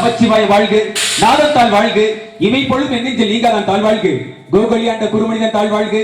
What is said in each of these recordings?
நமச்சிவாய வாழ்க நாதத்தால் வாழ்க இமை பொழுது நெஞ்சல் நீங்காதான் தாழ் வாழ்க. கோகலியாண்ட குருமனிதன் தாழ் வாழ்க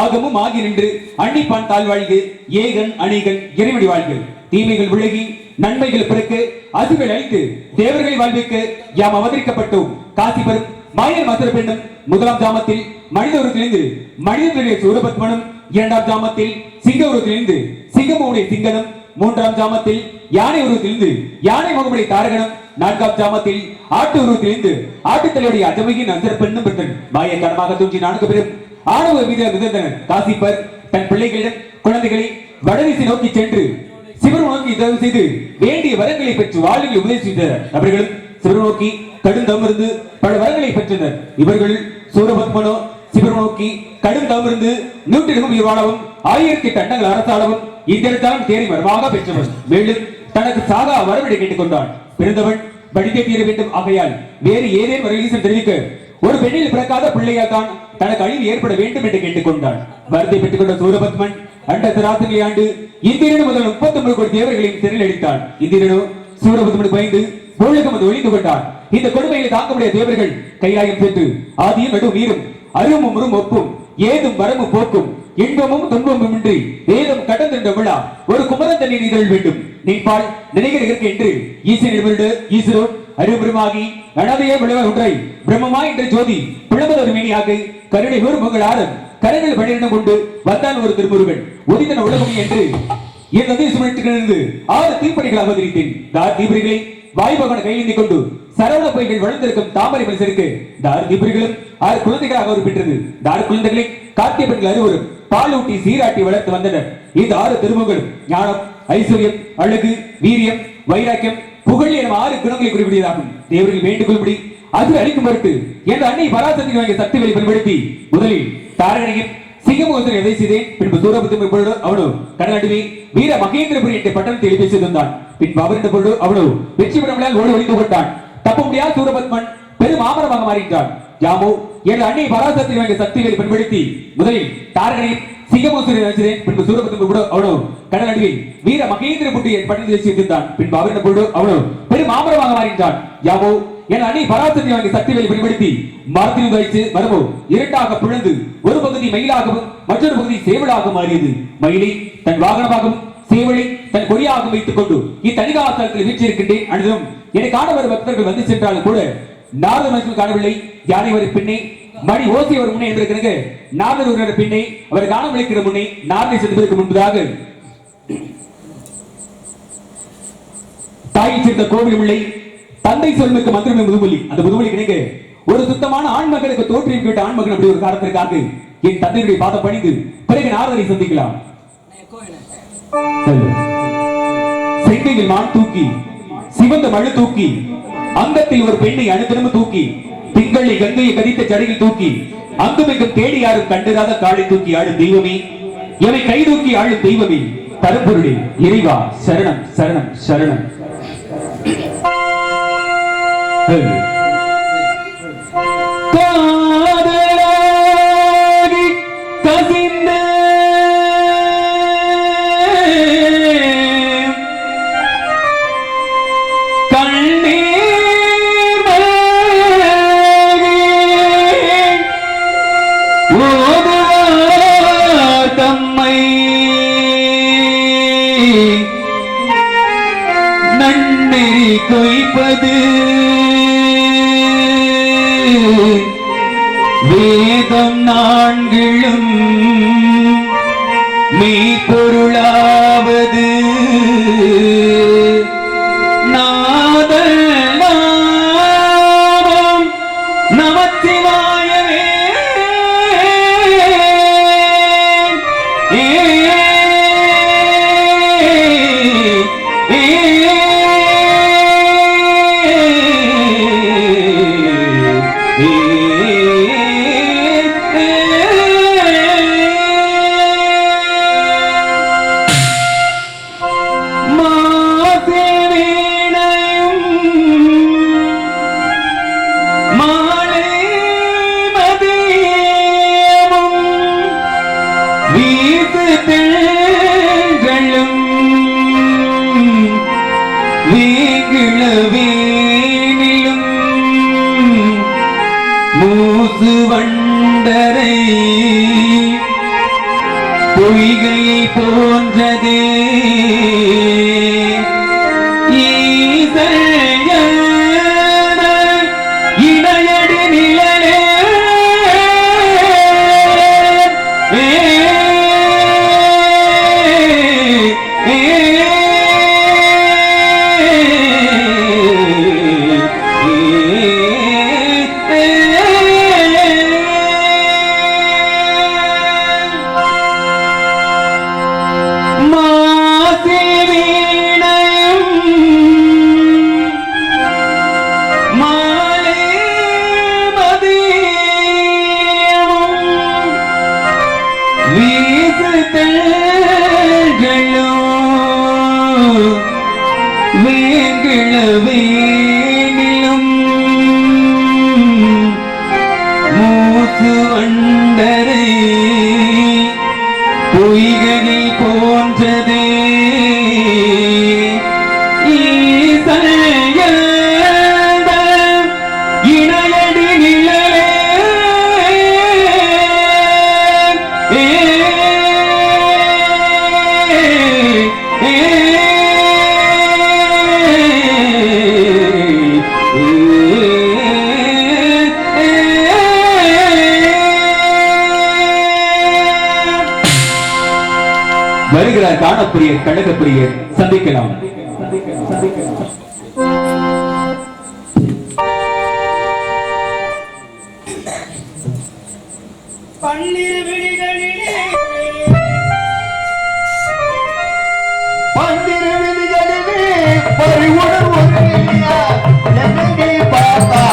ஆகமும் ஆகி நின்று அன்னிப்பான் தாழ் வாழ்க ஏகன் அணிகன் இறைவடி வாழ்க. தீமைகள் விலகி நன்மைகள் பிறக்க அதுகள் அழித்து தேவர்களை வாழ்விக்க யாம் அவதரிக்கப்பட்டோம். காசிபரும் மாயர் மசர பெண்ணும் முதலாம் ஜாமத்தில் மனித உருவத்திலிருந்து மனிதனுடைய சூரபத்மனும் இரண்டாம் ஜாமத்தில் சிங்க உருவத்திலிருந்து சிங்கமுடைய சிங்கனும் மூன்றாம் ஜாமத்தில் யானை உருவத்திலிருந்து யானை முகமுடைய தாரகனும் நான்காம் ஜாமத்தில் ஆட்டு உருவத்திலிருந்து ஆட்டுத்தலையுடைய அஜமகின் அந்தர பெண்ணும் பெற்றன். மாய கனமாக தூஞ்சி நான்கு பேரும் ஆணவ மீது மிதந்தனர். காசிப்பர் தன் பிள்ளைகளிடம் குழந்தைகளை வடதிசை நோக்கி சென்று சிவரு நோக்கி தயவு செய்து வேண்டிய வரங்களை பெற்று வாழ்வில் உபதேசித்தனர் அவர்களும் சிவரு நோக்கி கடும் தமிருந்து பல வரங்களை பெற்றனர். இவர்கள் சூரபத்மனோ சிவரு நோக்கி கடும் தமிருந்து நூற்றிற்கும் உயிர் வாழவும் ஆயிரத்தி தண்டங்கள் அரசாளவும் இந்திரத்தான் தேறி வரமாக பெற்றவன். மேலும் தனக்கு சாகா வரவிடை கேட்டுக் கொண்டான் பிறந்தவன் படிக்க தீர வேண்டும். ஆகையால் வேறு ஏதேனும் ஒரு ரீசன் தெரிவிக்க ஒரு பெண்ணில் பிறக்காத பிள்ளையால் தான் தனக்கு அழிவு ஏற்பட வேண்டும் என்று கேட்டுக்கொண்டான். வருத்தை பெற்றுக் கொண்ட சூரபத்மன் அண்ட சராசரி ஆண்டு இந்திரனு முதல் முப்பத்தி ஒன்பது கோடி தேவர்களையும் சிறையில் அடித்தான். இந்திரனோ சூரபத்மனுக்கு பயந்து பூலகம் வந்து ஒழிந்து கொண்டான். இந்த கொடுமையை தாக்க முடிய தேவர்கள் கைலாயம் சென்று ஆதியும் நடு நீரும் அருமும் முறும் ஒப்பும் ஏதும் வரமும் போக்கும். இன்பமும் துன்பமும் இன்றி வேதம் கடந்த விழா ஒரு குமரன் தண்ணீர் இதழ் வேண்டும். நீப்பால் நினைகிற என்று ஈசனிடமிருந்து ஈஸ்வரன் அருபெருமாகி அனதையே விளவ ஒன்றை பிரம்மமா என்ற ஜோதி பிளம்பதொரு மேனியாக கருணை ஒரு மகள் ஆரம் கரங்கள் பணியிடம் கொண்டு வந்தான் ஒரு திருமுருகன் உதித்தன உலகம் என்று என் நதி சுமட்டுகிறது ஆறு தீப்படிகள் அவதரித்தேன் தார் தீபரிகளை வாய்பகன கையேந்தி கொண்டு சரவண பொய்கள் வளர்ந்திருக்கும் தாமரை மனுஷருக்கு தார் தீபரிகளும் ஆறு குழந்தைகளாக அவர் பெற்றது தார் குழந்தைகளை கார்த்திய பெண்கள் அறுவரும் பாலூட்டி சீராட்டி வளர்த்து வந்தனர் இந்த ஆறு திருமுகங்களும் ஞானம் ஐஸ்வர்யம் அழகு வீரியம் வைராக்கியம் புகழ் எனும் ஆறு குணங்களை குறிப்பிடுவதாகும் தேவர்கள் வேண்டுகொள்படி அது அளிக்கும் மறுத்து என்ற அன்னை பராசக்தி வாங்கிய சக்திகளை பயன்படுத்தி முதலில் தாரகனையும் சிங்கமுகத்தில் எதை செய்தேன்? பின்பு சூரபுத்தம் பொழுது அவனோ கடலடுவி வீர மகேந்திரபுரி என்ற பட்டணத்தை எழுப்பி செய்திருந்தான் பின்பு அவர் என்ற பொழுது அவனோ வெற்றி பெறமுடியால் ஓடி ஒளிந்து கொண்டான் தப்ப முடியாத சூரபத்மன் பெரும் ஆபரமாக மாறிட்டான். யாமோ எனது அன்னை பராசக்தி வாங்கிய சக்திகளை பயன்படுத்தி முதலில் தாரகனையும் சிங்கமோசூரி நினைச்சதேன் பின்பு சூரபுத்தம் கூட அவனோ கடல் அடிவில் வீர மகேந்திர புட்டி என் பட்டணத்தை செய்திருந்தான் பின்பு அவர் பொழுது அவனோ பெரும் ஆமரமாக மாறின்றான். யாவோ என் அணி பராசக்தி வாங்கிய சக்திகளை பயன்படுத்தி மரத்தில் வைத்து மரபோ இரண்டாக பிழந்து ஒரு பகுதி மயிலாகவும் மற்றொரு பகுதி சேவலாக மாறியது. மயிலை தன் வாகனமாகவும் சேவலை தன் கொடியாகவும் வைத்துக் கொண்டு இத்தனிகாசலத்தில் வீற்றிருக்கின்றேன். அனுதும் என்னை காண வரும் பக்தர்கள் வந்து சென்றாலும் கூட நாரத மனுஷன் காணவில்லை. யானை ஒரு பெண்ணை மணி ஓசி ஒரு முன்னே என்றிருக்கிறது நாரதர் ஒரு பெண்ணை அவர் அளிக்கிற முன்னே நாரதை சென்றதற்கு முன்பதாக. தாயை சேர்ந்த கோவில் உள்ளே தந்தை சொல்லுக்கு மந்திரமே முதுமொழி. அந்த முதுமொழி கிடைக்க ஒரு சுத்தமான ஆண்மகனுக்கு தோற்றியும் கேட்ட விட்ட ஆண் மகன் அப்படி ஒரு காரணத்திற்காக என் தந்தையுடைய பாதம் பணிந்து பிறகு நாரதரை சந்திக்கலாம். செங்கையில் மான் தூக்கி சிவந்த மழு தூக்கி அங்கத்தில் ஒரு பெண்ணை அணுதினமும் தூக்கி திங்களை கங்கையை கதித்த ஜடையில் தூக்கி அங்குமிங்கும் தேடி யாரும் கண்டிராத காலை தூக்கி ஆடும் தெய்வமே. எவை கை தூக்கி ஆளும் தெய்வமே. தருப்பொருளில் இறைவா சரணம் சரணம் சரணம். নবী We. வருகிறார் காணப்பரிய கழகப்பரிய சந்திக்கலாம். பன்னிரு விழிகளிலே. பன்னிரு விழிகளிலே பறிவுடன் ஒரு பார்த்தா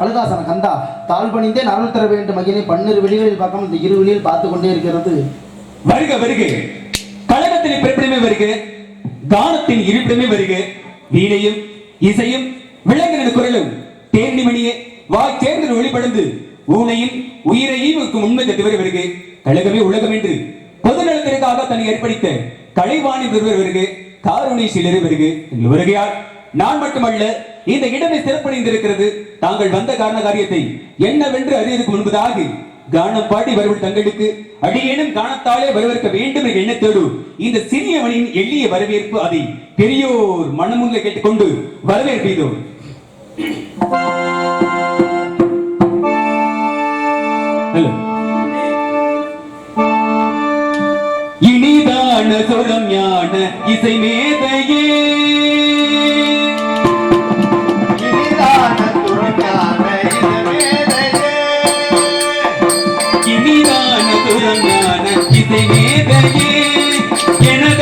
கழுதாசன கந்தா தாழ்பணிந்தே அருள் தர வேண்டும் மகிழை பன்னிரு வெளிகளில் பக்கம் இந்த இரு வெளியில் பார்த்து கொண்டே இருக்கிறது. வருக வருக. கழகத்தின் பிறப்பிடமே வருக. கானத்தின் இருப்பிடமே வருக. வீணையும் இசையும் விலங்கின குரலும் தேர்ணிமணியே வா தேர்ந்து வெளிப்படுந்து ஊனையும் உயிரையும் உண்மை தட்டுவர் வருக கழகமே உலகம் என்று பொது நலத்திற்காக தன்னை ஏற்படுத்த கலைவாணி பெறுவர் வருக. காரணி சிலர் வருக. வருகையார் நான் மட்டுமல்ல இந்த இடமே சிறப்படைந்திருக்கிறது. தாங்கள் வந்த காரண காரியத்தை என்னவென்று அறியதுக்கு முன்பதாக கானம் பாடி வருவள் தங்களுக்கு அடியேனும் காணத்தாலே வரவேற்க வேண்டும் என்ற எண்ணத்தோடு இந்த சிறியவனின் எளிய வரவேற்பு அதை பெரியோர் மனமுள்ள கேட்டுக்கொண்டு வரவேற்பீதோ இனிதான சுரம் ஞான இசை மேதை ಕಿರಣಾನಕ್ಕಿದೆ ವೇದಯೇ ಕೆಣಗ